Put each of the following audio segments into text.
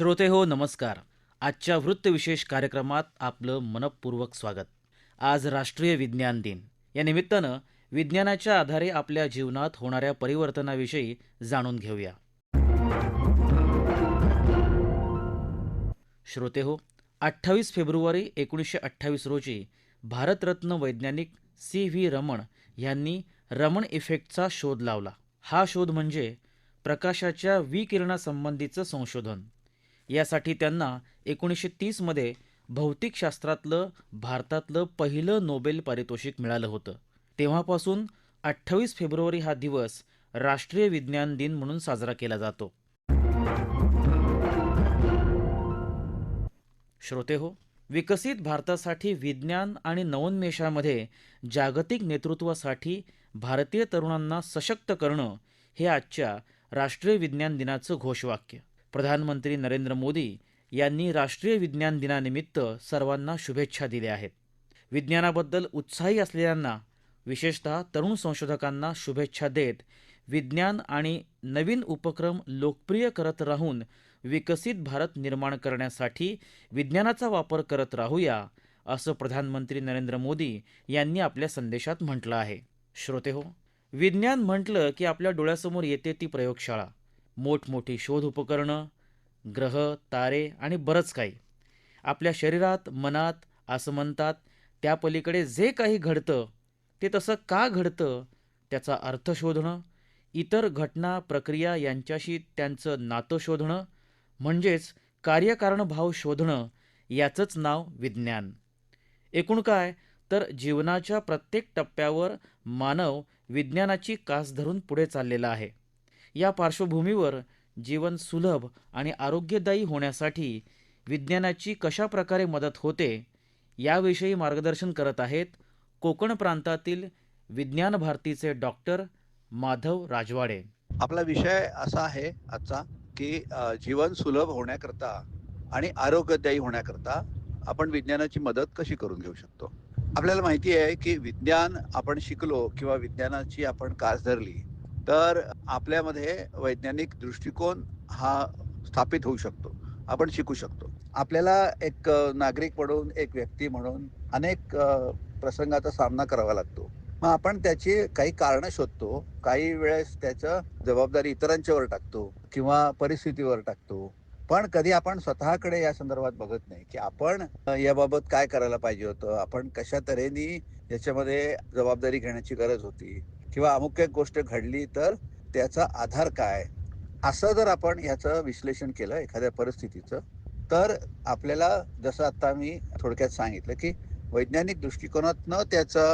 श्रोते हो नमस्कार. आजच्या वृत्तविशेष कार्यक्रमात आपलं मनपूर्वक स्वागत. आज राष्ट्रीय विज्ञान दिन. या निमित्तानं विज्ञानाच्या आधारे आपल्या जीवनात होणाऱ्या परिवर्तनाविषयी जाणून घेऊया. श्रोते हो अठ्ठावीस फेब्रुवारी एकोणीसशे अठ्ठावीस रोजी भारतरत्न वैज्ञानिक सी व्ही रमण यांनी रमण इफेक्टचा शोध लावला. हा शोध म्हणजे प्रकाशाच्या विकिरणासंबंधीचं संशोधन. यासाठी त्यांना एकोणीसशे तीसमध्ये भौतिकशास्त्रातलं भारतातलं पहिलं नोबेल पारितोषिक मिळालं होतं. तेव्हापासून अठ्ठावीस फेब्रुवारी हा दिवस राष्ट्रीय विज्ञान दिन म्हणून साजरा केला जातो. श्रोते हो विकसित भारतासाठी विज्ञान आणि नवोन्मेषामध्ये जागतिक नेतृत्वासाठी भारतीय तरुणांना सशक्त करणं हे आजच्या राष्ट्रीय विज्ञान दिनाचं घोषवाक्य. प्रधानमंत्री नरेंद्र मोदी यांनी राष्ट्रीय विज्ञान दिनानिमित्त सर्वांना शुभेच्छा दिल्या आहेत. विज्ञानाबद्दल उत्साही असलेल्यांना विशेषतः तरुण संशोधकांना शुभेच्छा देत विज्ञान आणि नवीन उपक्रम लोकप्रिय करत राहून विकसित भारत निर्माण करण्यासाठी विज्ञानाचा वापर करत राहूया असं प्रधानमंत्री नरेंद्र मोदी यांनी आपल्या संदेशात म्हटलं आहे. श्रोते हो विज्ञान म्हटलं की आपल्या डोळ्यासमोर येते ती प्रयोगशाळा. मोठमोठी शोध उपकरणं ग्रह तारे आणि बरंच काही. आपल्या शरीरात मनात असं म्हणतात त्या पलीकडे जे काही घडतं ते तसं का घडतं त्याचा अर्थ शोधणं इतर घटना प्रक्रिया यांच्याशी त्यांचं नातं शोधणं म्हणजेच कार्यकारणभाव शोधणं याचंच नाव विज्ञान. एकूण काय तर जीवनाच्या प्रत्येक टप्प्यावर मानव विज्ञानाची कास धरून पुढे चाललेला आहे. या पार्श्वभूमीवर जीवन सुलभ आणि आरोग्यदायी होण्यासाठी विज्ञानाची कशा प्रकारे मदत होते याविषयी मार्गदर्शन करत आहेत कोकण प्रांतातील विज्ञान भारतीचे डॉक्टर माधव राजवाडे. आपला विषय असा आहे आजचा की जीवन सुलभ होण्याकरता आणि आरोग्यदायी होण्याकरता आपण विज्ञानाची मदत कशी करून घेऊ शकतो? आपल्याला माहिती आहे की विज्ञान आपण शिकलो किंवा विज्ञानाची आपण कास धरली तर आपल्यामध्ये वैज्ञानिक दृष्टिकोन हा स्थापित होऊ शकतो. आपण शिकू शकतो. आपल्याला एक नागरिक म्हणून एक व्यक्ती म्हणून अनेक प्रसंगाचा सामना करावा लागतो. मग आपण त्याची काही कारण शोधतो. काही वेळेस त्याचं जबाबदारी इतरांच्यावर टाकतो किंवा परिस्थितीवर टाकतो. पण कधी आपण स्वतःकडे या संदर्भात बघत नाही की आपण याबाबत काय करायला पाहिजे होतं? आपण कशा तऱ्हेने याच्यामध्ये जबाबदारी घेण्याची गरज होती? किंवा अमुक एक गोष्ट घडली तर त्याचा आधार काय? असं जर आपण याचं विश्लेषण केलं एखाद्या परिस्थितीचं तर आपल्याला जसं आता मी थोडक्यात सांगितलं की वैज्ञानिक दृष्टिकोनातनं त्याचा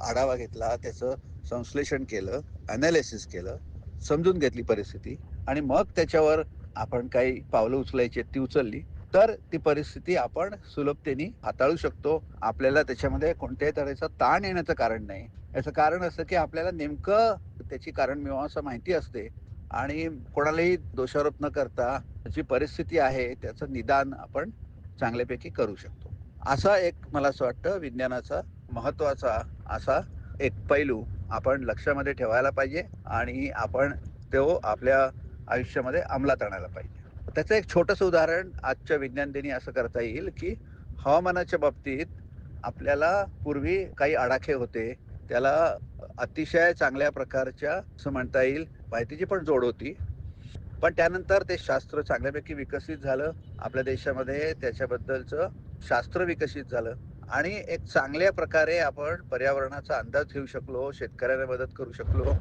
आढावा घेतला त्याचं संश्लेषण केलं अनालिसिस केलं समजून घेतली परिस्थिती आणि मग त्याच्यावर आपण काही पावलं उचलायची ती उचलली. तर ती परिस्थिती आपण सुलभतेने हाताळू शकतो. आपल्याला त्याच्यामध्ये कोणत्याही तऱ्हेचा ताण येण्याचं कारण नाही. याचं कारण असं की आपल्याला नेमकं त्याची कारण मीमांसा माहिती असते आणि कोणालाही दोषारोप न करता जी परिस्थिती आहे त्याचं निदान आपण चांगल्यापैकी करू शकतो. असा एक मला असं वाटतं विज्ञानाचा महत्त्वाचा असा एक पैलू आपण लक्षामध्ये ठेवायला पाहिजे आणि आपण तो आपल्या आयुष्यामध्ये अंमलात आणायला पाहिजे. त्याचं एक छोटंसं उदाहरण आजच्या विज्ञान दिनी असं करता येईल की हवामानाच्या बाबतीत आपल्याला पूर्वी काही आडाखे होते त्याला अतिशय चांगल्या प्रकारच्या असं म्हणता येईल माहितीची पण जोड होती. पण त्यानंतर ते शास्त्र चांगल्यापैकी विकसित झालं आपल्या देशामध्ये त्याच्याबद्दलचं शास्त्र विकसित झालं. आणि एक चांगल्या प्रकारे आपण पर्यावरणाचा अंदाज घेऊ शकलो शेतकऱ्यांना मदत करू शकलो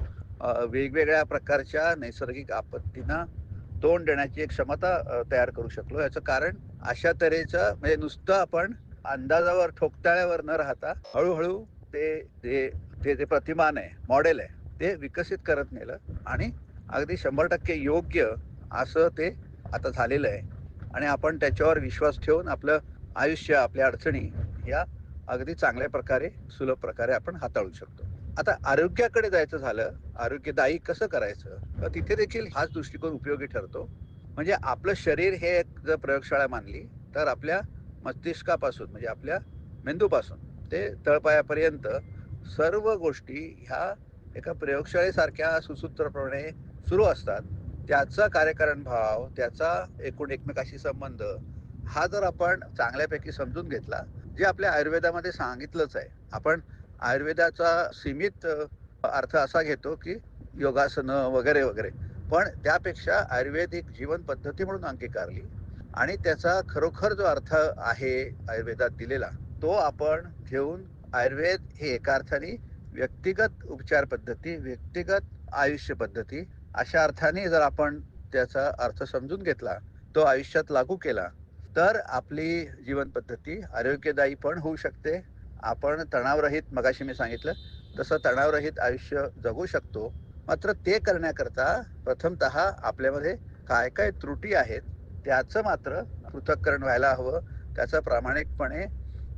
वेगवेगळ्या प्रकारच्या नैसर्गिक आपत्तींना तोंड देण्याची एक क्षमता तयार करू शकलो. याचं कारण अशा तऱ्हेचं म्हणजे नुसतं आपण अंदाजावर ठोकताळ्यावर न राहता हळूहळू ते जे ते जे प्रतिमान आहे मॉडेल आहे ते विकसित करत नेलं आणि अगदी शंभर टक्के योग्य असं ते आता झालेलं आहे. आणि आपण त्याच्यावर विश्वास ठेवून आपलं आयुष्य आपल्या अडचणी या अगदी चांगल्या प्रकारे सुलभ प्रकारे आपण हाताळू शकतो. आता आरोग्याकडे जायचं झालं आरोग्यदायी कसं करायचं? तर तिथे देखील हाच दृष्टिकोन उपयोगी ठरतो. म्हणजे आपलं शरीर हे एक जर प्रयोगशाळा मानली तर आपल्या मस्तिष्कापासून म्हणजे आपल्या मेंदूपासून ते तळपायापर्यंत सर्व गोष्टी ह्या एका प्रयोगशाळेसारख्या सुसूत्रप्रमाणे सुरू असतात. त्याचा कार्यकारण भाव त्याचा एकूण एकमेकाशी संबंध हा जर आपण चांगल्यापैकी समजून घेतला जे आपल्या आयुर्वेदामध्ये सांगितलंच आहे. आपण आयुर्वेदाचा सीमित अर्थ असा घेतो की योगासनं वगैरे वगैरे. पण त्यापेक्षा आयुर्वेदिक जीवन पद्धती म्हणून अंगीकारली आणि त्याचा खरोखर जो अर्थ आहे आयुर्वेदात दिलेला तो आपण घेऊन आयुर्वेद हे एका अर्थाने व्यक्तिगत उपचार पद्धती व्यक्तिगत आयुष्य पद्धती अशा अर्थाने जर आपण त्याचा अर्थ समजून घेतला तो आयुष्यात लागू केला तर आपली जीवन पद्धती आरोग्यदायी पण होऊ शकते आपण तणावरहित मगाशी मी सांगितलं तसं तणावरहित आयुष्य जगू शकतो. मात्र ते करण्याकरता प्रथमतः आपल्यामध्ये काय काय त्रुटी आहेत त्याचं मात्र पृथक्करण व्हायला हवं. त्याचा प्रामाणिकपणे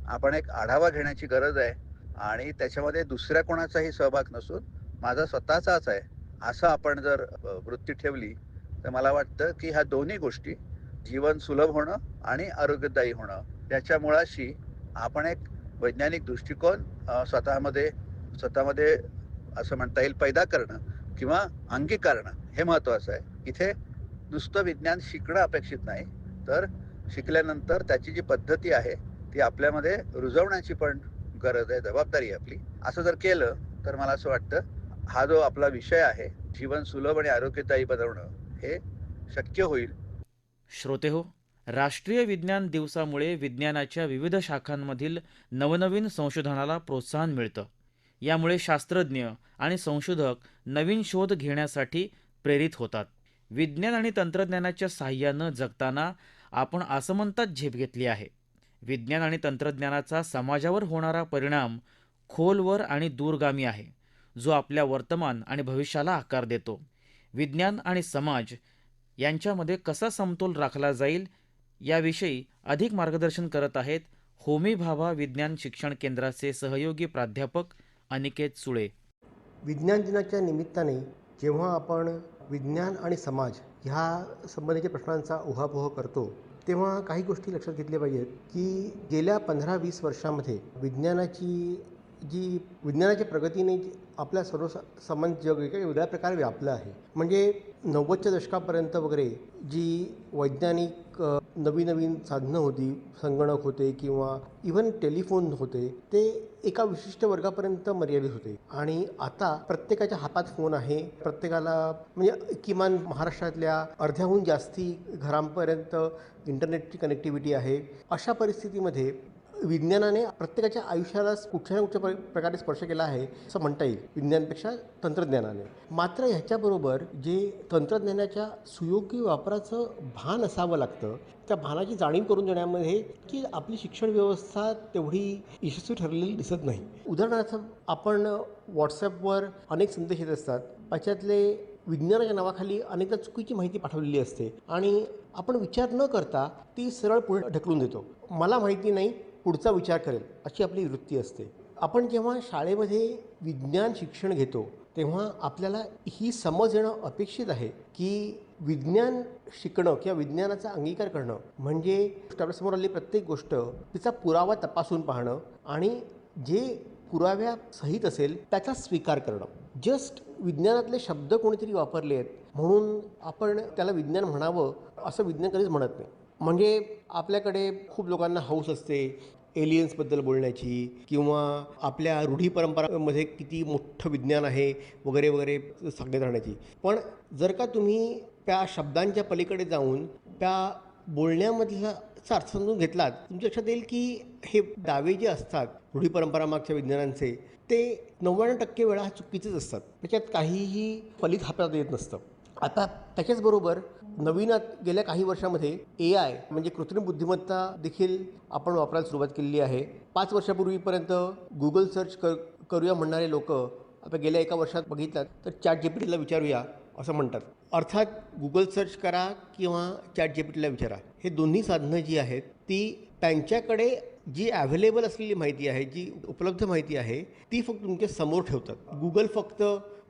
आपण एक आढावा घेण्याची गरज आहे. आणि त्याच्यामध्ये दुसऱ्या कोणाचाही सहभाग नसून माझा स्वतःचाच आहे. असं आपण जर वृत्ती ठेवली तर मला वाटतं की ह्या दोन्ही गोष्टी जीवन सुलभ होणं आणि आरोग्यदायी होणं त्याच्या मुळाशी आपण एक वैज्ञानिक दृष्टिकोन स्वतःमध्ये स्वतःमध्ये असं म्हणता येईल पैदा करणं किंवा अंगीकारणं हे महत्वाचं आहे. इथे नुसतं विज्ञान शिकणं अपेक्षित नाही तर शिकल्यानंतर त्याची जी पद्धती आहे ती आपल्यामध्ये रुजवण्याची पण गरज आहे जबाबदारी आपली. असं जर केलं तर मला असं वाटतं हा जो आपला विषय आहे जीवन सुलभ आणि आरोग्यदायी बनवणं हे शक्य होईल. श्रोते हो राष्ट्रीय विज्ञान दिवसामुळे विज्ञानाच्या विविध शाखांमधील नवनवीन संशोधनाला प्रोत्साहन मिळतं. यामुळे शास्त्रज्ञ आणि संशोधक नवीन शोध घेण्यासाठी प्रेरित होतात. विज्ञान आणि तंत्रज्ञानाच्या साह्यानं जगताना आपण आसमंतात झेप घेतली आहे. विज्ञान आणि तंत्रज्ञानाचा समाजावर होणारा परिणाम खोलवर आणि दूरगामी आहे जो आपल्या वर्तमान आणि भविष्याला आकार देतो. विज्ञान आणि समाज यांच्यामध्ये कसा समतोल राखला जाईल याविषयी अधिक मार्गदर्शन करत आहेत होमी भाभा विज्ञान शिक्षण केंद्राचे सहयोगी प्राध्यापक अनिकेत सुळे. विज्ञान दिनाच्या निमित्ताने जेव्हा आपण विज्ञान आणि समाज ह्या संबंधीच्या प्रश्नांचा उहापोह करतो तेव्हा काही गोष्टी लक्षात घेतल्या पाहिजेत की गेल्या पंधरा वीस वर्षामध्ये विज्ञानाची जी विज्ञानाच्या प्रगतीने आपल्या सर्व समान जग वेगळ्या प्रकारे व्यापलं आहे. म्हणजे नव्वदच्या दशकापर्यंत वगैरे जी वैज्ञानिक नवीन नवीन साधनं होती संगणक होते किंवा इव्हन टेलिफोन होते ते एका विशिष्ट वर्गापर्यंत मर्यादित होते. आणि आता प्रत्येकाच्या हातात फोन आहे. प्रत्येकाला म्हणजे किमान महाराष्ट्रातल्या अर्ध्याहून जास्ती घरांपर्यंत इंटरनेटची कनेक्टिव्हिटी आहे. अशा परिस्थितीमध्ये विज्ञानाने प्रत्येकाच्या आयुष्याला कुठच्या ना कुठच्या प्र- प्रकारे स्पर्श केला आहे असं म्हणता येईल. विज्ञानपेक्षा तंत्रज्ञानाने. मात्र ह्याच्याबरोबर जे तंत्रज्ञानाच्या सुयोग्य वापराचं भान असावं लागतं त्या भानाची जाणीव करून देण्यामध्ये की आपली शिक्षण व्यवस्था तेवढी यशस्वी ठरलेली दिसत नाही. उदाहरणार्थ आपण व्हॉट्सॲपवर अनेक संदेश येत असतात. त्याच्यातले विज्ञानाच्या नावाखाली अनेकदा चुकीची माहिती पाठवलेली असते आणि आपण विचार न करता ती सरळ पुढे ढकलून देतो. मला माहिती नाही पुढचा विचार करेल अशी आपली वृत्ती असते. आपण जेव्हा शाळेमध्ये विज्ञान शिक्षण घेतो तेव्हा आपल्याला ही समज येणं अपेक्षित आहे की विज्ञान शिकणं किंवा विज्ञानाचा अंगीकार करणं म्हणजे आपल्यासमोर आलेली प्रत्येक गोष्ट तिचा पुरावा तपासून पाहणं आणि जे पुराव्या सहित असेल त्याचा स्वीकार करणं. जस्ट विज्ञानातले शब्द कोणीतरी वापरले आहेत म्हणून आपण त्याला विज्ञान म्हणावं असं विज्ञान कधीच म्हणत नाही. म्हणजे आपल्याकडे खूप लोकांना हौस असते एलियन्सबद्दल बोलण्याची किंवा आपल्या रूढी परंपरामध्ये किती मोठं विज्ञान आहे वगैरे वगैरे सांगत राहण्याची. पण जर का तुम्ही त्या शब्दांच्या पलीकडे जाऊन त्या बोलण्यामधला अर्थ समजून घेतलात तुमच्या लक्षात येईल की हे दावे जे असतात रूढी परंपरामागच्या विज्ञानांचे ते नव्याण्णव टक्के वेळा चुकीचेच असतात. त्याच्यात काहीही फलित हातात येत नसतं. आता त्याच्याचबरोबर नवीन गेल्या काही वर्षामध्ये ए आय म्हणजे कृत्रिम बुद्धिमत्ता देखील आपण वापरायला सुरुवात केलेली आहे. पाच वर्षापूर्वीपर्यंत गुगल सर्च कर करूया म्हणणारे लोक आता गेल्या एका वर्षात बघितलं तर चॅट जीपीटीला विचारूया असं म्हणतात. अर्थात गुगल सर्च करा किंवा चॅट जीपीटीला विचारा. हे दोन्ही साधनं जी आहेत ती त्यांच्याकडे जी अव्हेलेबल असलेली माहिती आहे जी उपलब्ध माहिती आहे ती फक्त तुमच्यासमोर ठेवतात. गुगल फक्त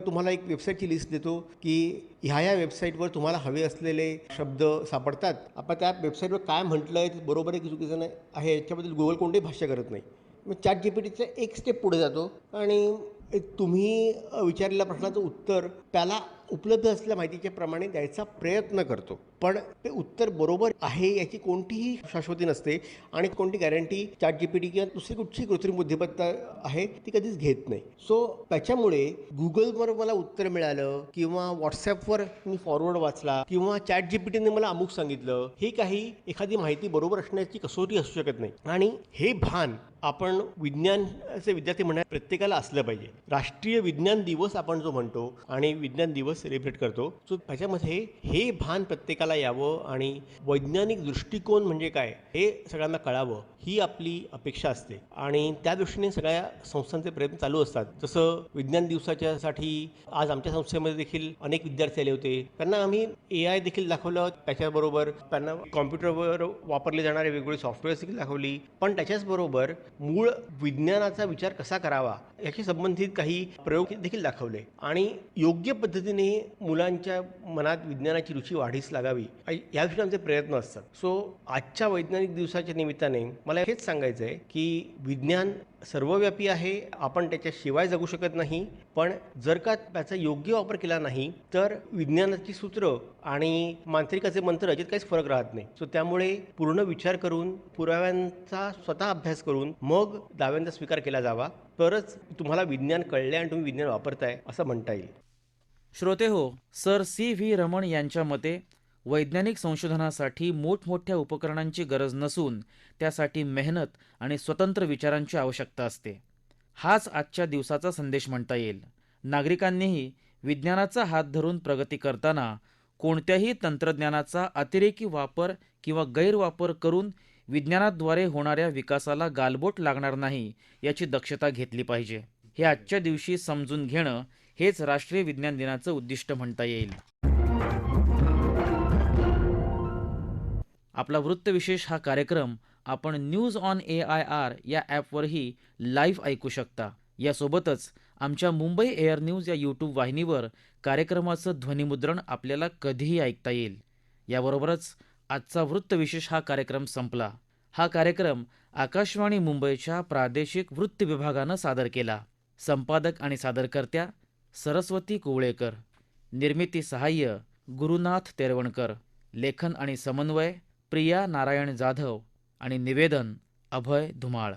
तुम्हाला एक वेबसाईटची लिस्ट देतो की ह्या ह्या वेबसाईटवर तुम्हाला हवे असलेले शब्द सापडतात. आपण त्या वेबसाईटवर काय म्हटलं आहे ते बरोबर आहे की चुकीचं नाही आहे. याच्याबद्दल गुगल कोणतेही भाष्य करत नाही. मग चॅट जी पी टीचा एक स्टेप पुढे जातो आणि तुम्ही विचारलेल्या प्रश्नाचं उत्तर त्याला उपलब्ध असलेल्या माहितीच्या प्रमाणे द्यायचा प्रयत्न करतो. पण ते उत्तर बरोबर आहे याची कोणतीही शाश्वती नसते आणि कोणती guarantee ChatGPT किंवा दुसरी कुठची कृत्रिम बुद्धिमत्ता आहे ती कधीच घेत नाही. सो त्याच्यामुळे गुगलवर मला उत्तर मिळालं किंवा व्हॉट्सॲपवर मी फॉरवर्ड वाचला किंवा चॅट जी पी टीने मला अमुक सांगितलं हे काही एखादी माहिती बरोबर असण्याची कसोटी असू शकत नाही. आणि हे भान आपण विज्ञानचे विद्यार्थी म्हणा प्रत्येकाला असलं पाहिजे. राष्ट्रीय विज्ञान दिवस आपण जो म्हणतो आणि विज्ञान दिवस सेलिब्रेट करतो. सो त्याच्यामध्ये हे भान प्रत्येकाला यावं आणि वैज्ञानिक दृष्टिकोन म्हणजे काय हे सगळ्यांना कळावं ही आपली अपेक्षा असते. आणि त्या दृष्टीने सगळ्या संस्थांचे प्रयत्न चालू असतात. जसं विज्ञान दिवसाच्यासाठी आज आमच्या संस्थेमध्ये देखील अनेक विद्यार्थी आले होते. त्यांना आम्ही ए आय देखील दाखवलं. त्याच्याबरोबर त्यांना कॉम्प्युटरवर वापरले जाणारे वेगवेगळे सॉफ्टवेअर्स देखील दाखवली. पण त्याच्याचबरोबर मूळ विज्ञानाचा विचार कसा करावा याशी संबंधित काही प्रयोग देखील दाखवले. आणि योग्य पद्धतीने मुलांच्या मनात विज्ञानाची रुची वाढीस लागावी. याविषयी आमचे प्रयत्न असतात. सो आजच्या वैज्ञानिक दिवसाच्या निमित्ताने मला हेच सांगायचं आहे की विज्ञान सर्वव्यापी आहे. आपण त्याच्याशिवाय जगू शकत नाही. पण जर का त्याचा योग्य वापर केला नाही तर विज्ञानाची सूत्र आणि मांत्रिकाचे मंत्र याच्यात काहीच फरक राहत नाही. सो त्यामुळे पूर्ण विचार करून पुराव्यांचा स्वतः अभ्यास करून मग दाव्यांचा स्वीकार केला जावा. तरच तुम्हाला विज्ञान कळले आणि तुम्ही विज्ञान वापरताय असं म्हणता येईल. श्रोते हो सर सी व्ही रमण यांच्या मते वैज्ञानिक संशोधनासाठी मोठमोठ्या उपकरणांची गरज नसून त्यासाठी मेहनत आणि स्वतंत्र विचारांची आवश्यकता असते. हाच आजच्या दिवसाचा संदेश म्हणता येईल. नागरिकांनीही विज्ञानाचा हात धरून प्रगती करताना कोणत्याही तंत्रज्ञानाचा अतिरेकी वापर किंवा गैरवापर करून विज्ञानाद्वारे होणाऱ्या विकासाला गालबोट लागणार नाही याची दक्षता घेतली पाहिजे. हे आजच्या दिवशी समजून घेणं हेच राष्ट्रीय विज्ञान दिनाचं उद्दिष्ट म्हणता येईल. आपला वृत्तविशेष हा कार्यक्रम आपण news on A I R या ॲपवरही लाईव्ह ऐकू शकता. यासोबतच आमच्या मुंबई एअर न्यूज या यूट्यूब वाहिनीवर कार्यक्रमाचं ध्वनिमुद्रण आपल्याला कधीही ऐकता येईल. याबरोबरच आजचा वृत्तविशेष हा कार्यक्रम संपला. हा कार्यक्रम आकाशवाणी मुंबईच्या प्रादेशिक वृत्त विभागानं सादर केला. संपादक आणि सादरकर्त्या सरस्वती कुवळेकर. निर्मिती सहाय्य गुरुनाथ तेरवणकर. लेखन आणि समन्वय प्रिया नारायण जाधव. आणि निवेदन अभय धुमाळ.